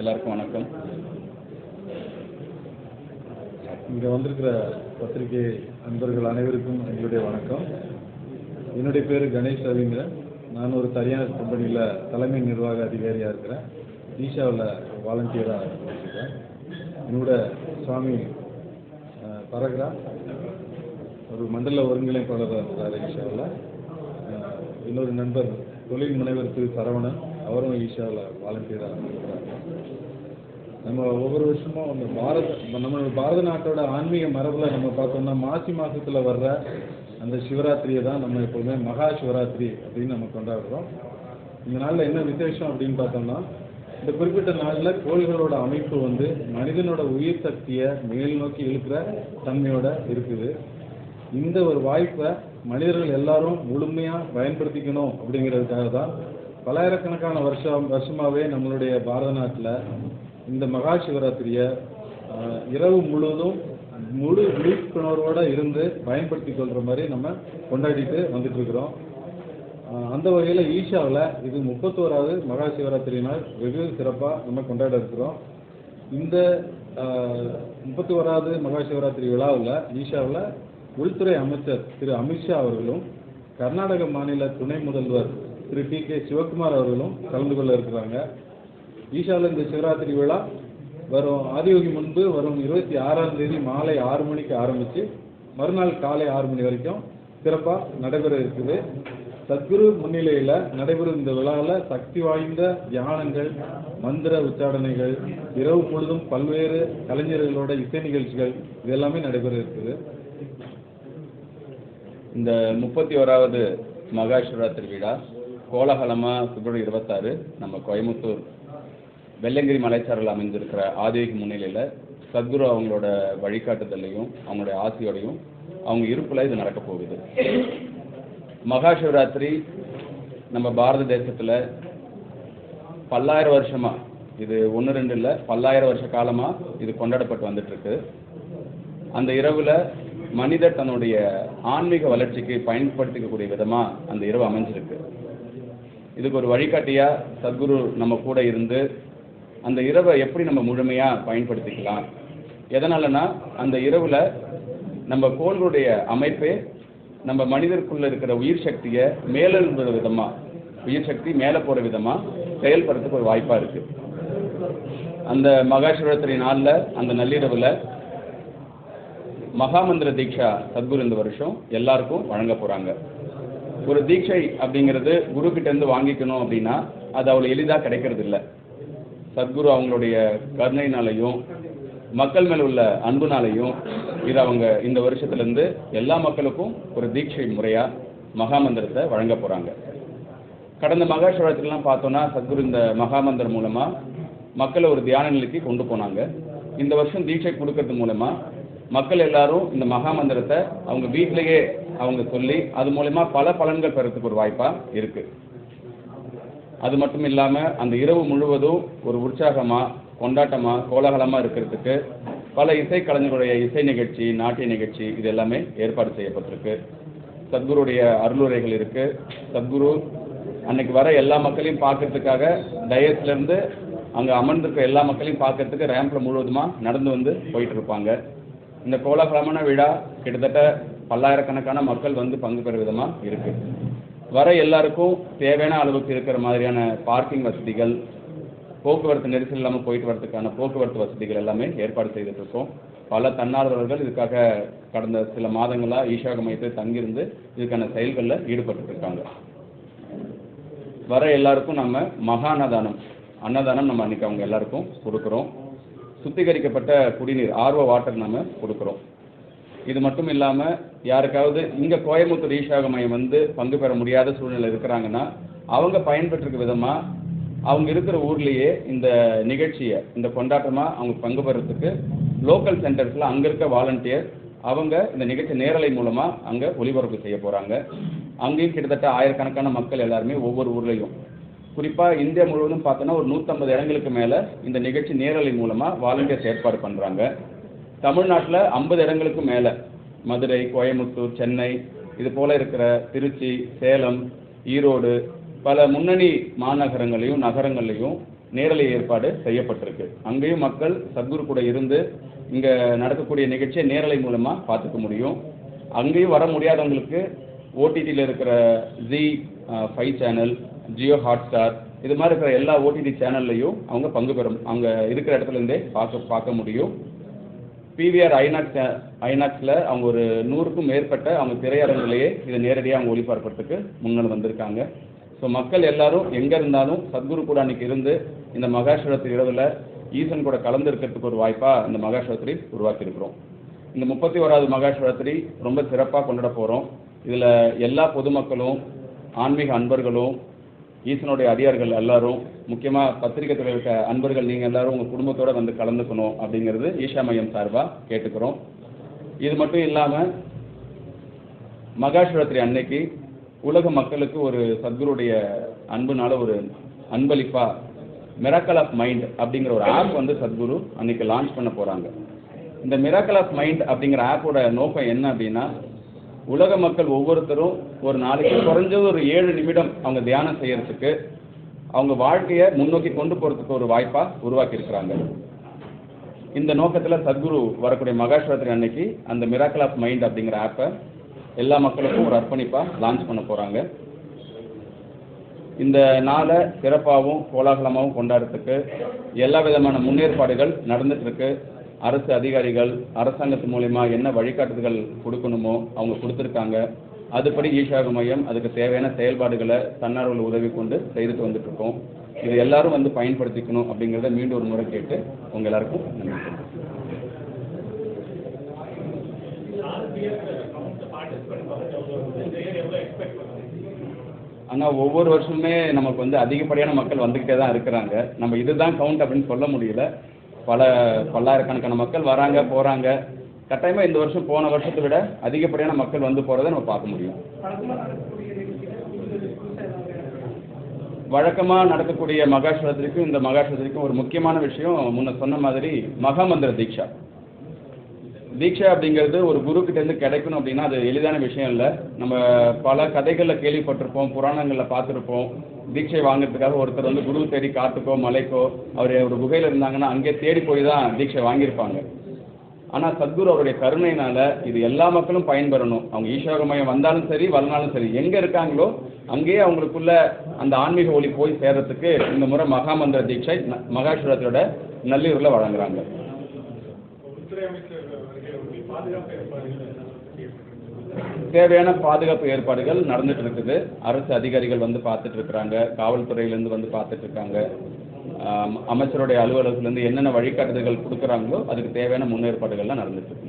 எல்லாருக்கும் வணக்கம். இங்கே வந்திருக்கிற பத்திரிகை நண்பர்கள் அனைவருக்கும் எங்களுடைய வணக்கம். என்னுடைய பேர் கணேஷ் ரவீந்திர நான் ஒரு தனியார் கம்பெனியில் தலைமை நிர்வாக அதிகாரியாக இருக்கிறேன். ஈஷாவில் வாலண்டியராக இருக்கிறேன் என்னோட சுவாமி பரகரா ஒரு மண்டல ஒருங்கிணைப்பாளராக இருக்கிறார் ஈஷாவில் இன்னொரு நண்பர் தொழில் முனைவர் திரு சரவணன். அவரும் ஈஷாவில் வாலண்டியராக இருக்கிறார் நம்ம ஒவ்வொரு வருஷமும் அந்த பாரத நம்ம பாரத நாட்டோட ஆன்மீக மரபில் நம்ம பார்த்தோம்னா மாசி மாதத்தில் வர்ற அந்த சிவராத்திரியை தான் நம்ம எப்போதுமே மகா சிவராத்திரி அப்படின்னு நம்ம கொண்டாடுறோம். இந்த நாளில் என்ன விசேஷம் அப்படின்னு பார்த்தோம்னா இந்த குறிப்பிட்ட நாளில் கோள்களோட அமைப்பு வந்து மனிதனோட உயிர் சக்தியை மேல் நோக்கி இழுக்கிற தன்மையோட இருக்குது. இந்த ஒரு வாய்ப்பை மனிதர்கள் எல்லாரும் முழுமையாக பயன்படுத்திக்கணும் அப்படிங்கிறதுக்காக தான் பல்லாயிரக்கணக்கான வருஷம் வருஷமாகவே நம்மளுடைய பாரத நாட்டில் இந்த மகா சிவராத்திரியை இரவு முழுவதும் முழு விழிப்புணர்வோடு இருந்து பயன்படுத்தி கொள்கிற மாதிரி நம்ம கொண்டாடிட்டு வந்துட்டுருக்குறோம். அந்த வகையில் ஈஷாவில் இது முப்பத்தோராவது மகா சிவராத்திரி நாள். வெகு சிறப்பாக நம்ம கொண்டாட இருக்கிறோம். இந்த முப்பத்தி ஓராவது மகா சிவராத்திரி விழாவில் ஈஷாவில் உள்துறை அமைச்சர் திரு அமித்ஷா அவர்களும் கர்நாடக மாநில துணை முதல்வர் திரு டி கே சிவகுமார் அவர்களும் கலந்து கொள்ள இருக்கிறாங்க. ஈஷாவில் இந்த சிவராத்திரி விழா வரும் ஆதியோகி முன்பு வரும் இருபத்தி ஆறாம் தேதி மாலை ஆறு மணிக்கு ஆரம்பித்து மறுநாள் காலை ஆறு மணி வரைக்கும் சிறப்பாக நடைபெற இருக்குது. சத்குரு முன்னிலையில் நடைபெறும் இந்த விழாவில் சக்தி வாய்ந்த தியானங்கள் மந்திர உச்சாடனைகள் இரவு முழுதும் பல்வேறு கலைஞர்களோட இசை நிகழ்ச்சிகள் இது எல்லாமே நடைபெற இருக்குது. இந்த முப்பத்தி ஓராவது மகா சிவராத்திரி விழா கோலாகலமாக பிப்ரவரி இருபத்தாறு நம்ம கோயம்புத்தூர் வெள்ளங்கிரி மலைச்சாரல் அமைஞ்சிருக்கிற ஆதியோகி முன்னிலையில் சத்குரு அவங்களோட வழிகாட்டுதலையும் அவங்களுடைய ஆசையோடையும் அவங்க இருப்பில் இது நடக்க போகுது. மகா சிவராத்திரி நம்ம பாரத தேசத்தில் பல்லாயிரம் வருஷமா இது ஒன்று ரெண்டு இல்லை பல்லாயிரம் வருஷ காலமாக இது கொண்டாடப்பட்டு வந்துட்டு இருக்கு அந்த இரவில் மனிதர் தன்னுடைய ஆன்மீக வளர்ச்சிக்கு பயன்படுத்திக்கக்கூடிய விதமாக அந்த இரவு அமைஞ்சிருக்கு. இதுக்கு ஒரு வழிகாட்டியா சத்குரு நம்ம கூட இருந்து அந்த இரவை எப்படி நம்ம முழுமையா பயன்படுத்திக்கலாம்? எதனாலனா அந்த இரவுல நம்ம கோள்களுடைய அமைப்பே நம்ம மனிதருக்குள்ள இருக்கிற உயிர் சக்தியை மேலெழும்புற விதமா உயிர் சக்தி மேலே போற விதமா செயல்படுறதுக்கு ஒரு வாய்ப்பா இருக்கு. அந்த மகாசிவராத்திரி நாளில் அந்த நள்ளிரவுல மகாமந்திர தீட்சா சத்குரு இந்த வருஷம் எல்லாருக்கும் வழங்க போறாங்க. ஒரு தீட்சை அப்படிங்கிறது குரு கிட்ட இருந்து வாங்கிக்கணும் அப்படின்னா அது அவ்வளோ எளிதாக கிடைக்கிறது இல்லை சத்குரு அவங்களுடைய கருணையினாலையும் மக்கள் மேல உள்ள அன்புனாலையும் இது அவங்க இந்த வருஷத்துலேருந்து எல்லா மக்களுக்கும் ஒரு தீட்சை முறையாக மகாமந்திரத்தை வழங்க போகிறாங்க கடந்த மகாசிவராத்திரிலாம் பார்த்தோன்னா சத்குரு இந்த மகாமந்திரம் மூலமாக மக்களை ஒரு தியான நிலைக்கு கொண்டு போனாங்க. இந்த வருஷம் தீட்சை கொடுக்கறது மூலமாக மக்கள் எல்லாரும் இந்த மகாமந்திரத்தை அவங்க வீட்டிலேயே அவங்க சொல்லி அது மூலயமா பல பலன்கள் பெறத்துக்கு ஒரு வாய்ப்பாக இருக்கு. அது மட்டும் இல்லாமல் அந்த இரவு முழுவதும் ஒரு உற்சாகமாக கொண்டாட்டமாக கோலாகலமாக இருக்கிறதுக்கு பல இசை கலைஞர்களுடைய இசை நிகழ்ச்சி நாட்டிய நிகழ்ச்சி இது எல்லாமே ஏற்பாடு செய்யப்பட்டிருக்கு. சத்குருடைய அருளுரைகள் இருக்கு. சத்குரு அன்னைக்கு வர எல்லா மக்களையும் பார்க்கறதுக்காக டயத்துலேருந்து அங்கே அமர்ந்திருக்க எல்லா மக்களையும் பார்க்கறதுக்கு ரேம்பில் முழுவதுமாக நடந்து வந்து போயிட்டு இருப்பாங்க. இந்த கோலாகலமான விழா கிட்டத்தட்ட பல்லாயிரக்கணக்கான மக்கள் வந்து பங்கு பெறும் விதமாக இருக்கு. வர எல்லாருக்கும் தேவையான அளவுக்கு இருக்கிற மாதிரியான பார்க்கிங் வசதிகள் போக்குவரத்து நெரிசல் இல்லாமல் போயிட்டு வரதுக்கான போக்குவரத்து வசதிகள் எல்லாமே ஏற்பாடு செய்துட்டு இருக்கோம் பல தன்னார்வலர்கள் இதுக்காக கடந்த சில மாதங்களாக ஈஷாக மையத்தில் தங்கியிருந்து இதுக்கான செயல்களில் ஈடுபட்டு இருக்காங்க வர எல்லாருக்கும் நம்ம மகா அன்னதானம் அன்னதானம் நம்ம அன்னைக்கு அவங்க எல்லாருக்கும் கொடுக்குறோம். சுத்திகரிக்கப்பட்ட குடிநீர் ஆர்வ வாட்டர் நம்ம கொடுக்குறோம். இது மட்டும் இல்லாமல் யாருக்காவது இங்கே கோயம்புத்தூர் ஈஷாக மையம் வந்து பங்கு பெற முடியாத சூழ்நிலை இருக்கிறாங்கன்னா அவங்க பயன்பெற்றிருக்க விதமாக அவங்க இருக்கிற ஊர்லேயே இந்த நிகழ்ச்சியை இந்த கொண்டாட்டமாக அவங்க பங்கு பெறத்துக்கு லோக்கல் சென்டர்ஸில் அங்கே இருக்க வாலண்டியர் அவங்க இந்த நிகழ்ச்சி நேரலை மூலமாக அங்கே ஒளிபரப்பு செய்ய போகிறாங்க அங்கேயும் கிட்டத்தட்ட ஆயிரக்கணக்கான மக்கள் எல்லாருமே ஒவ்வொரு ஊர்லேயும் குறிப்பாக இந்தியா முழுவதும் பார்த்தோன்னா ஒரு 150 இடங்களுக்கு மேலே இந்த நிகழ்ச்சி நேரலை மூலமாக வாலண்டியர்ஸ் ஏற்பாடு பண்ணுறாங்க தமிழ்நாட்டில் ஐம்பது இடங்களுக்கு மேலே மதுரை கோயம்புத்தூர் சென்னை இது போல் இருக்கிற திருச்சி சேலம் ஈரோடு பல முன்னணி மாநகரங்களையும் நகரங்களையும் நேரலை ஏற்பாடு செய்யப்பட்டிருக்கு. அங்கேயும் மக்கள் சத்குரு கூட இருந்து இங்கே நடக்கக்கூடிய நிகழ்ச்சியை நேரலை மூலமாக பார்த்துக்க முடியும். அங்கேயும் வர முடியாதவங்களுக்கு ஓடிடியில் இருக்கிற Zee five channel Jio Hotstar இது மாதிரி இருக்கிற எல்லா ஓடிடி சேனல்லையும் அவங்க பங்கு பெறும். அவங்க இருக்கிற இடத்துல இருந்தே பார்க்க பார்க்க முடியும். பிவிஆர் ஐநாக்ஸ் ஐநாக்ஸில் அவங்க ஒரு நூறுக்கும் மேற்பட்ட அவங்க திரையரங்கிலேயே இதை நேரடியாக அவங்க ஒளிபரப்புறதுக்கு முன்னால் வந்திருக்காங்க. ஸோ மக்கள் எல்லாரும் எங்கே இருந்தாலும் சத்குரு கூட அன்னைக்கு இருந்து இந்த மகாசிவராத்திரி இரவில் ஈசன் கூட கலந்து இருக்கிறதுக்கு ஒரு வாய்ப்பாக இந்த மகாசிவராத்திரி உருவாக்கியிருக்கிறோம். இந்த முப்பத்தி ஓராவது மகாசிவராத்திரி ரொம்ப சிறப்பாக கொண்டாட போகிறோம் இதில் எல்லா பொதுமக்களும் ஆன்மீக அன்பர்களும் ஈசனுடைய அடியார்கள் எல்லாரும் முக்கியமாக பத்திரிகை துறையில் இருக்க அன்பர்கள் நீங்கள் எல்லாரும் உங்கள் குடும்பத்தோடு வந்து கலந்துக்கணும் அப்படிங்கிறது ஈஷா மையம் சார்பாக கேட்டுக்கிறோம். இது மட்டும் இல்லாமல் மகாசிவராத்திரி அன்னைக்கு உலக மக்களுக்கு ஒரு சத்குருடைய அன்புனால ஒரு அன்பளிப்பா மிராக்கல் ஆஃப் மைண்ட் அப்படிங்கிற ஒரு ஆப் வந்து சத்குரு அன்னைக்கு லான்ச் பண்ண போகிறாங்க இந்த மிராக்கல் ஆஃப் மைண்ட் அப்படிங்கிற ஆப்போட நோக்கம் என்ன அப்படின்னா உலக மக்கள் ஒவ்வொருத்தரும் ஒரு நாளைக்கு குறைஞ்சது ஒரு ஏழு நிமிடம் அவங்க தியானம் செய்யறதுக்கு அவங்க வாழ்க்கையை முன்னோக்கி கொண்டு போறதுக்கு ஒரு வாய்ப்பா உருவாக்கி இருக்கிறாங்க இந்த நோக்கத்தில் சத்குரு வரக்கூடிய மகாசிவராத்திரி அன்னைக்கு அந்த மிராக்கல் ஆஃப் மைண்ட் அப்படிங்கிற ஆப்பை எல்லா மக்களுக்கும் ஒரு அர்ப்பணிப்பாக லான்ச் பண்ண போகிறாங்க இந்த நாளை சிறப்பாகவும் கோலாகலமாகவும் கொண்டாடுறதுக்கு எல்லா விதமான முன்னேற்பாடுகள் நடந்துட்டு இருக்கு. அரசு அதிகாரிகள் அரசாங்கத்து மூலயமா என்ன வழிகாட்டுதல்கள் கொடுக்கணுமோ அவங்க கொடுத்துருக்காங்க. அதுபடி ஈஷாகு மையம் அதுக்கு தேவையான செயல்பாடுகளை தன்னார்வல உதவி கொண்டு செய்துட்டு வந்துட்டு இருக்கோம் இது எல்லாரும் வந்து பயன்படுத்திக்கணும் அப்படிங்கிறத மீண்டும் ஒரு முறை கேட்டு உங்க எல்லாருக்கும் நன்றி. ஆனால் ஒவ்வொரு வருஷமுமே நமக்கு வந்து அதிகப்படியான மக்கள் வந்துக்கிட்டே தான் இருக்கிறாங்க. நம்ம இதுதான் கவுண்ட் அப்படின்னு சொல்ல முடியல. பல பல்லாயிரக்கணக்கான மக்கள் வராங்க போறாங்க. கட்டாயமா இந்த வருஷம் போன வருஷத்தை விட அதிகப்படியான மக்கள் வந்து போறதை நம்ம பார்க்க முடியும். வழக்கமாக நடக்கக்கூடிய மகாசிவராத்திரிக்கும் இந்த மகாசிவராத்திரிக்கும் ஒரு முக்கியமான விஷயம் முன்ன சொன்ன மாதிரி மகாமந்திர தீட்சா. தீட்சை அப்படிங்கிறது ஒரு குருக்கிட்டேருந்து கிடைக்கணும் அப்படின்னா அது எளிதான விஷயம் இல்லை. நம்ம பல கதைகளில் கேள்விப்பட்டிருப்போம் புராணங்களில் பார்த்துருப்போம். தீட்சை வாங்குறதுக்காக ஒருத்தர் வந்து குரு தேடி காட்டுக்கோ மலைக்கோ அவர் ஒரு குகையில் இருந்தாங்கன்னா அங்கே தேடி போய் தான் தீட்சை வாங்கியிருப்பாங்க. ஆனால் சத்குரு அவருடைய கருணையினால இது எல்லா மக்களும் பயன்பெறணும். அவங்க ஈஸ்வரமயம் வந்தாலும் சரி வரனாலும் சரி எங்கே இருக்காங்களோ அங்கேயே அவங்களுக்குள்ள அந்த ஆன்மீக ஒளி போய் சேர்றதுக்கு இந்த முறை மகாமந்திர தீட்சை ந- மகாசிவராத்திரியோட நல்லூர்ல வழங்குறாங்க. தேவையான பாதுகாப்பு ஏற்பாடுகள் நடந்துட்டு இருக்குது. அரசு அதிகாரிகள் வந்து பார்த்துட்டு இருக்கிறாங்க. காவல்துறையிலேருந்து வந்து பார்த்துட்டு இருக்காங்க. அமைச்சருடைய அலுவலகத்திலேருந்து என்னென்ன வழிகாட்டுதல்கள் கொடுக்குறாங்களோ அதுக்கு தேவையான முன்னேற்பாடுகள்லாம் நடந்துட்டு இருக்கு.